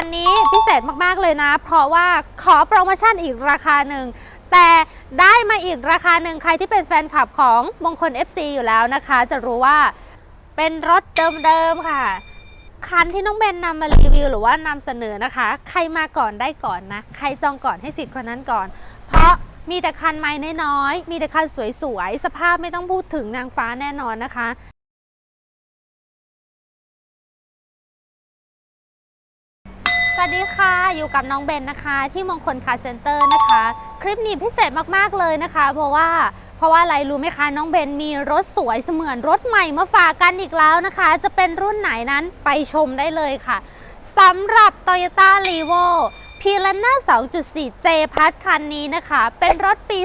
ันนี้พิเศษมาก ๆ เลยนะ เพราะว่าขอโปรโมชั่นอีกราคาหนึ่ง แต่ได้มาอีกราคาหนึ่งใครที่เป็นแฟนคลับของมงคล FC อยู่แล้วนะคะ จะรู้ว่าเป็นรถเดิม ๆ ค่ะ คันที่น้องเบนนำมารีวิวหรือว่านำเสนอนะคะ ใครมาก่อนได้ก่อนนะ ใครจองก่อนให้สิทธิ์คนนั้นก่อน เพราะมีแต่คันไม้น้อยๆมีแต่คันสวยๆสภาพไม่ต้องพูดถึงนางฟ้าแน่นอนนะคะ วัสดีค่ะ อยู่กับน้องเบนนะคะ ที่มงคลคาร์เซ็นเตอร์นะคะ คลิปนี้พิเศษมากๆเลยนะคะ เพราะว่าเพราะว่าอะไรรู้ไหมคะ น้องเบนมีรถสวยเสมือนรถใหม่มาฝากกันอีกแล้วนะคะ จะเป็นรุ่นไหนนั้นไปชมได้เลยค่ะสำหรับ Toyota r e v o p i l a n e r 2.4 J พัทคันนี้นะคะ เป็นรถปี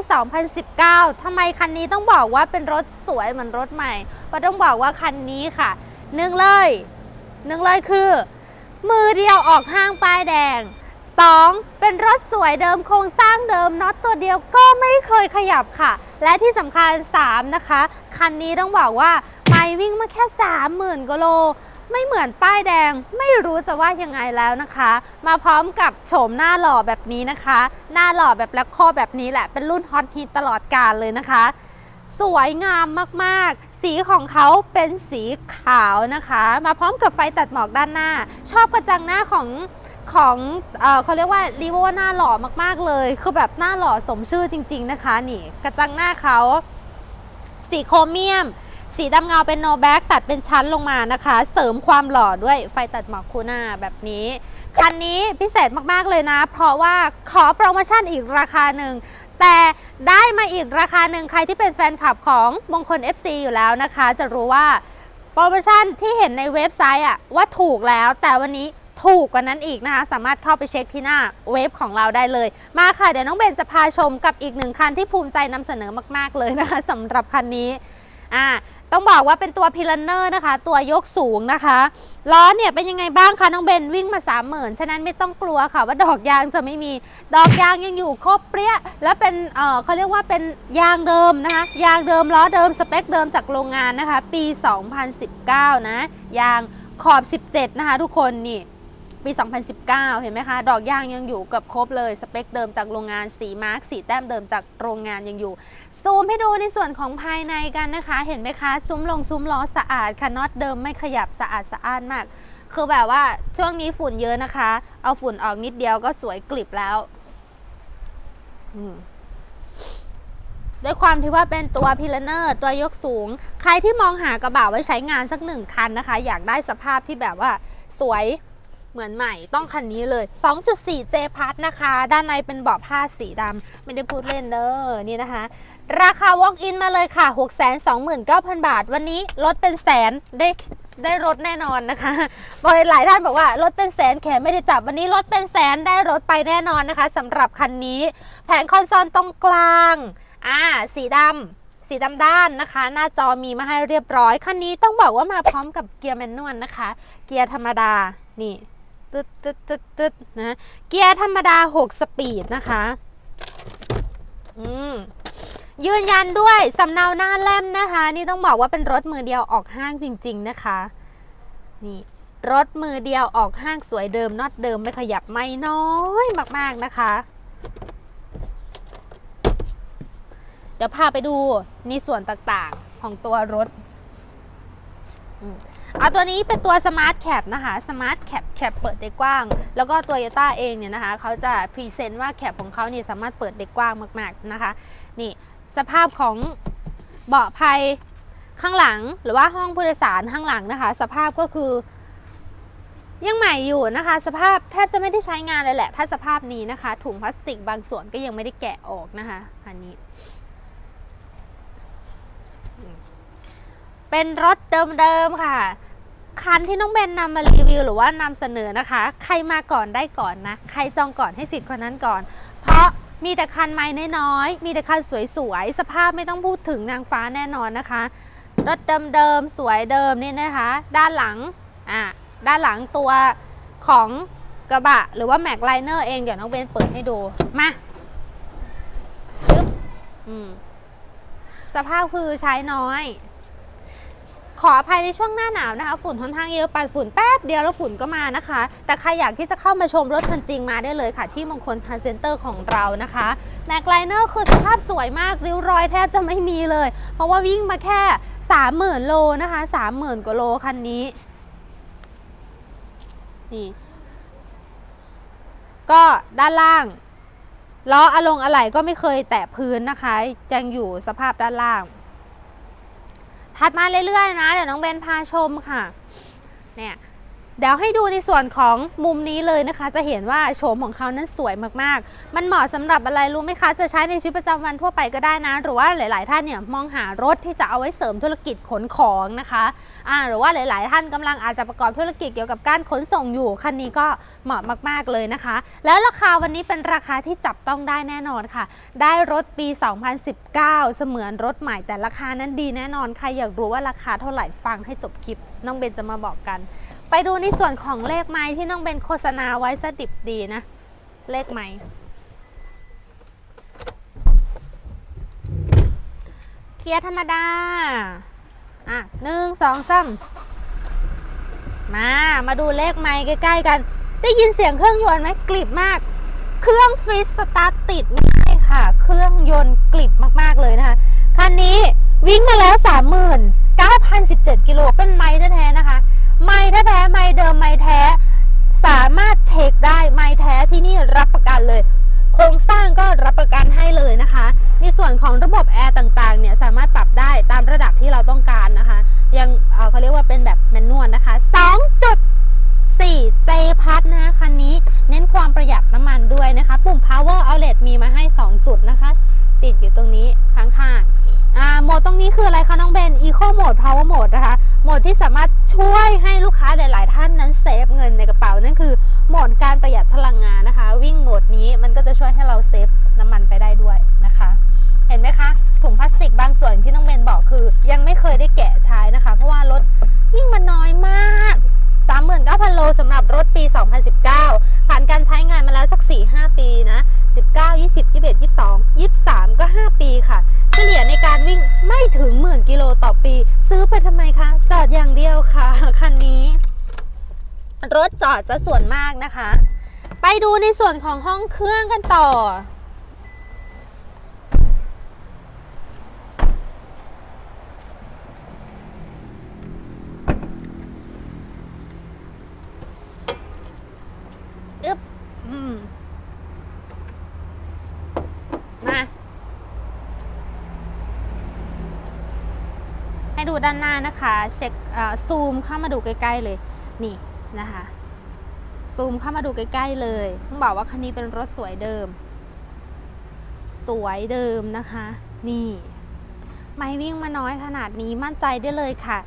2019 ทำไมคันนี้ต้องบอกว่าเป็นรถสวยเหมือนรถใหม่เพราะต้องบอกว่าคันนี้ค่ะหนึ่งเลยหนึ่งเลยคือ มือเดียวออกห้างป้ายแดง 2. เป็นรถสวยเดิมโครงสร้างเดิมน็อตตัวเดียวก็ไม่เคยขยับค่ะ และที่สำคัญ 3 นะคะ คันนี้ต้องบอกว่าไม่วิ่งมาแค่ 30,000กิโลไม่เหมือนป้ายแดงไม่รู้จะว่ายังไงแล้วนะคะ มาพร้อมกับโฉมหน้าหล่อแบบนี้นะคะ หน้าหล่อแบบแลคโคแบบนี้แหละเป็นรุ่นฮอตฮิตตลอดกาลเลยนะคะ สวยงามมากๆ สีของเขาเป็นสีขาวนะคะ มาพร้อมกับไฟตัดหมอกด้านหน้า ชอบกระจังหน้าของของเออเขาเรียกว่ารีโวหน้าหล่อมากๆเลย คือแบบหน้าหล่อสมชื่อจริง ๆนะคะ นี่ กระจังหน้าเขาสีโครเมียม สีดำเงาเป็นโนแบ็กตัดเป็นชั้นลงมานะคะ เสริมความหล่อด้วยไฟตัดหมอกคู่หน้าแบบนี้ คันนี้พิเศษมากๆเลยนะ เพราะว่าขอโปรโมชั่นอีกราคาหนึ่ง แต่ได้มาอีกราคาหนึ่งใครที่เป็นแฟนคลับของมงคล FC อยู่แล้วนะคะ จะรู้ว่าโปรโมชั่นที่เห็นในเว็บไซต์อะว่าถูกแล้ว แต่วันนี้ถูกกว่านั้นอีกนะคะ สามารถเข้าไปเช็คที่หน้าเว็บของเราได้เลย มาค่ะ เดี๋ยวน้องเบนจะพาชมกับอีกหนึ่งคันที่ภูมิใจนำเสนอมาก ๆ เลยนะคะสำหรับคันนี้อ่า ต้องบอกว่าเป็นตัวพิลันเนอร์นะคะ ตัวยกสูงนะคะล้อเนี่ยเป็นยังไงบ้างคะน้องเบนวิ่งมา 3 0,000 ฉะนั้นไม่ต้องกลัวค่ะว่าดอกยางจะไม่มีดอกยางยังอยู่ครบเปรี้ย และเป็นเออเขาเรียกว่าเป็นยางเดิมนะคะ ยางเดิมล้อเดิมสเปคเดิมจากโรงงานนะคะ ปี 2019 นะ ยางขอบ 17 นะคะทุกคนนี่ ปี 2019 เห็นไหมคะ ดอกยางยังอยู่เกับครบเลย สเปคเดิมจากโรงงาน สีมาร์กสีแต้มเดิมจากโรงงานยังอยู่ ซูมให้ดูในส่วนของภายในกันนะคะ เห็นไหมคะ ซุ้มลงซุ้มล้อสะอาดค่ะน็อตเดิมไม่ขยับสะอาดสะอ้านมาก คือแบบว่าช่วงนี้ฝุ่นเยอะนะคะ เอาฝุ่นออกนิดเดียวก็สวยกลิบแล้วด้วยความที่ว่าเป็นตัวพิลเนอร์ตัวยกสูง ใครที่มองหากระบะไว้ใช้งานสักหนึ่งคันนะคะ อยากได้สภาพที่แบบว่าสวย เหมือนใหม่ต้องคันนี้เลย 2.4 J พัทนะคะ ด้านในเป็นเบาะผ้าสีดำไม่ได้พูดเล่นเด้อนี่นะคะ ราคา walk in มาเลยค่ะ 629,000 บาท วันนี้ลดเป็นแสนได้ได้รถแน่นอนนะคะบอยหลายท่านบอกว่ารถเป็นแสนแขนไม่ได้จับวันนี้รถเป็นแสนได้รถไปแน่นอนนะคะสำหรับคันนี้ แผงคอนโซลตรงกลางอ่าสีดำสีดำด้านนะคะ หน้าจอมีมาให้เรียบร้อย คันนี้ต้องบอกว่ามาพร้อมกับเกียร์แมนนวลนะคะ เกียร์ธรรมดานี่ ตึ๊ดตึ๊ดตึ๊ดตึ๊ดนะเกียร์ธรรมดา 6 สปีดนะคะอืมยืนยันด้วยสำเนาหน้าแล่มนะคะ นี่ต้องบอกว่าเป็นรถมือเดียวออกห้างจริง ๆนะคะ นี่รถมือเดียวออกห้างสวยเดิมน็อตเดิมไม่ขยับไม่น้อยมาก ๆ นะคะ เดี๋ยวพาไปดูในส่วนต่างๆของตัวรถ เอาตัวนี้เป็นตัวสมาร์ทแคปนะคะสมาร์ทแคปแคปเปิดได้กว้าง แล้วก็ตัว o ยต้าเองเนี่ยนะคะเขาจะพรีเซนต์ว่าแคปของเขาเนี่ยสามารถเปิดได้กว้างมากๆนะคะนี่สภาพของเบาะภัยข้างหลังหรือว่าห้องผู้โดยสารข้างหลังนะคะ สภาพก็คือ ยังใหม่อยู่นะคะ สภาพแทบจะไม่ได้ใช้งานเลยแหละ ถ้าสภาพนี้นะคะ ถุงพลาสติกบางส่วนก็ยังไม่ได้แกะออกนะคะอันนี้ เป็นรถเดิมๆค่ะ คันที่น้องเบนนำมารีวิวหรือว่านำเสนอนะคะ ใครมาก่อนได้ก่อนนะ ใครจองก่อนให้สิทธิ์คนนั้นก่อน เพราะมีแต่คันไม้น้อยๆมีแต่คันสวยๆสภาพไม่ต้องพูดถึงนางฟ้าแน่นอนนะคะรถเดิมๆสวยเดิมนี่นะคะ ด้านหลังอะด้านหลังตัวของกระบะ หรือว่าแม็กไลเนอร์เองเดี๋ยวน้องเบนเปิดให้ดูมาสภาพคือใช้น้อย ขออภัยในช่วงหน้าหนาวนะคะ ฝุ่นค่อนข้างเยอะปัดฝุ่นแป๊บเดียวแล้วฝุ่นก็มานะคะ แต่ใครอยากที่จะเข้ามาชมรถคันจริงมาได้เลยค่ะ ที่มงคลคาร์เซ็นเตอร์ของเรานะคะแม็กไลเนอร์คือสภาพสวยมากริ้วรอยแทบจะไม่มีเลย เพราะว่าวิ่งมาแค่ 30,000 โลนะคะ30,000กว่าโลคันนี้นี่ก็ด้านล่างล้ออะลงอะไหล่ก็ไม่เคยแตะพื้นนะคะยังอยู่สภาพด้านล่าง ถัดมาเรื่อยๆนะ เดี๋ยวน้องเบนพาชมค่ะ เนี่ย เดี๋ยวให้ดูในส่วนของมุมนี้เลยนะคะ จะเห็นว่าโฉมของเขานั้นสวยมากๆ มันเหมาะสำหรับอะไรรู้ไหมคะ จะใช้ในชีวิตประจำวันทั่วไปก็ได้นะ หรือว่าหลาย ๆ ท่านเนี่ยมองหารถที่จะเอาไว้เสริมธุรกิจขนของนะคะอ่าหรือว่าหลาย ๆ ท่านกำลังอาจจะประกอบธุรกิจเกี่ยวกับการขนส่งอยู่คันนี้ก็เหมาะมาก ๆ เลยนะคะ แล้วราคาวันนี้เป็นราคาที่จับต้องได้แน่นอนค่ะ ได้รถปี 2019 เสมือนรถใหม่แต่ราคานั้นดีแน่นอนใครอยากรู้ว่าราคาเท่าไหร่ฟังให้จบคลิปน้องเบนจะมาบอกกัน ไปดูในส่วนของเลขไม้ที่น้องเบนโฆษณาไว้สดิบดีนะ เลขไม้เกียร์ธรรมดา อะหนึ่งสองสามมา มาดูเลขไม้ใกล้ๆกัน ได้ยินเสียงเครื่องยนต์ไหมกริบมาก เครื่องฟิสสตาร์ทติดง่ายค่ะ เครื่องยนต์กริบมากๆเลยนะคะ คันนี้วิ่งมาแล้ว 39,017 กิโลเป็นไม้ คืออะไรคะน้องเบน Eco Mode Power Mode นะคะ โหมดที่สามารถช่วยให้ลูกค้าหลาย ๆ ท่านนั้นเซฟเงินในกระเป๋านั่นคือโหมดการประหยัดพลังงานนะคะ วิ่งโหมดนี้มันก็จะช่วยให้เราเซฟ รถจอดซะส่วนมากนะคะ ไปดูในส่วนของห้องเครื่องกันต่อ อึ๊บอืมมาให้ดูด้านหน้านะคะ เช็คซูมเข้ามาดูใกล้ ๆ เลย นี่ นะคะ ซูมเข้ามาดูใกล้ๆเลยต้องบอกว่าคันนี้เป็นรถสวยเดิม สวยเดิมนะคะ นี่ ไม่วิ่งมาน้อยขนาดนี้มั่นใจได้เลยค่ะ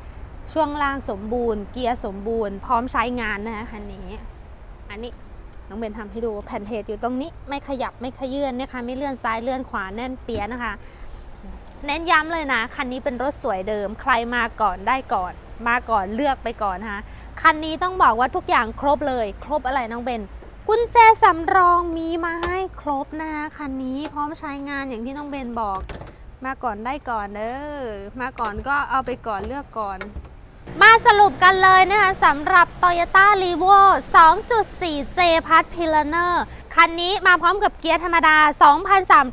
ช่วงล่างสมบูรณ์ เกียร์สมบูรณ์ พร้อมใช้งานนะคะคันนี้ อันนี้น้องเบนทำให้ดูแผ่นเพจอยู่ตรงนี้ไม่ขยับไม่ขยื่นนะคะไม่เลื่อนซ้ายเลื่อนขวาแน่นเปียนะคะ เน้นย้ำเลยนะ คันนี้เป็นรถสวยเดิม ใครมาก่อนได้ก่อน มาก่อนเลือกไปก่อนนะคะ คันนี้ต้องบอกว่าทุกอย่างครบเลย ครบอะไรน้องเบนกุญแจสำรองมีมาให้ครบนะคะคันนี้พร้อมใช้งานอย่างที่น้องเบนบอก มาก่อนได้ก่อนเด้อมาก่อนก็เอาไปก่อนเลือกก่อน มาสรุปกันเลยนะคะสำหรับ Toyota r e v o 2.4 J p a s p i l a n e r คันนี้มาพร้อมกับเกียร์ธรรมดา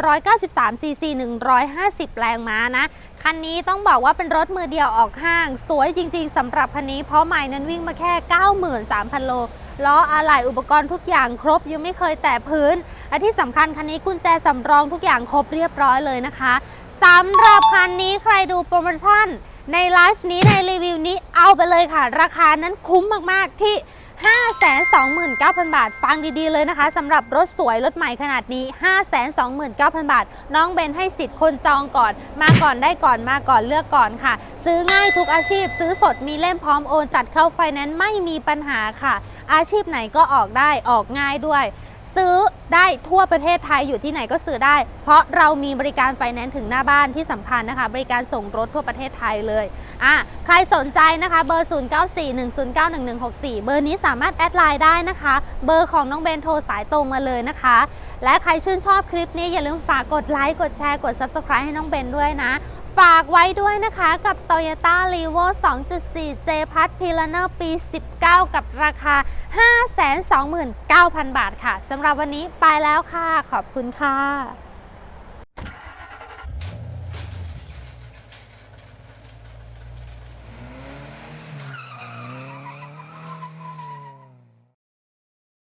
2,393 cc 150 แรงม้านะ คันนี้ต้องบอกว่าเป็นรถมือเดียวออกห้าง สวยจริง ๆสำหรับคันนี้เพราะใหม่นั้นวิ่งมาแค่ 93,000 โลล้ออะไหล่อุปกรณ์ทุกอย่างครบยังไม่เคยแตะพื้นและที่สำคัญคันนี้กุญแจสำรองทุกอย่างครบเรียบร้อยเลยนะคะสำหรับคันนี้ใครดูโปรโมชั่นในไลฟ์นี้ในรีวิวนี้เอาไปเลยค่ะ ราคานั้นคุ้มมากๆที่ 529,000 บาท ฟังดีๆเลยนะคะสำหรับรถสวยรถใหม่ขนาดนี้ 529,000 บาท น้องเบนให้สิทธิ์คนจองก่อน มาก่อนได้ก่อนมาก่อนเลือกก่อนค่ะ ซื้อง่ายทุกอาชีพ ซื้อสดมีเล่มพร้อมโอนจัดเข้าไฟแนนซ์ไม่มีปัญหาค่ะ อาชีพไหนก็ออกได้ออกง่ายด้วย ซื้อได้ทั่วประเทศไทยอยู่ที่ไหนก็ซื้อได้ เพราะเรามีบริการไฟแนนซ์ถึงหน้าบ้านที่สำคัญนะคะ บริการส่งรถทั่วประเทศไทยเลยอะใครสนใจนะคะเบอร์ 0941091164 เบอร์นี้สามารถแอดไลน์ได้นะคะ เบอร์ของน้องเบนโทรสายตรงมาเลยนะคะ และใครชื่นชอบคลิปนี้อย่าลืมฝากกดไลค์กดแชร์กด Subscribe ให้น้องเบนด้วยนะฝากไว้ด้วยนะคะกับ Toyota r e v o 2.4 J p a s p i l a n e r ปี 19 กับราคา 529,000 บาทค่ะสำหรับวันนี้ไปแล้วค่ะ ขอบคุณค่ะ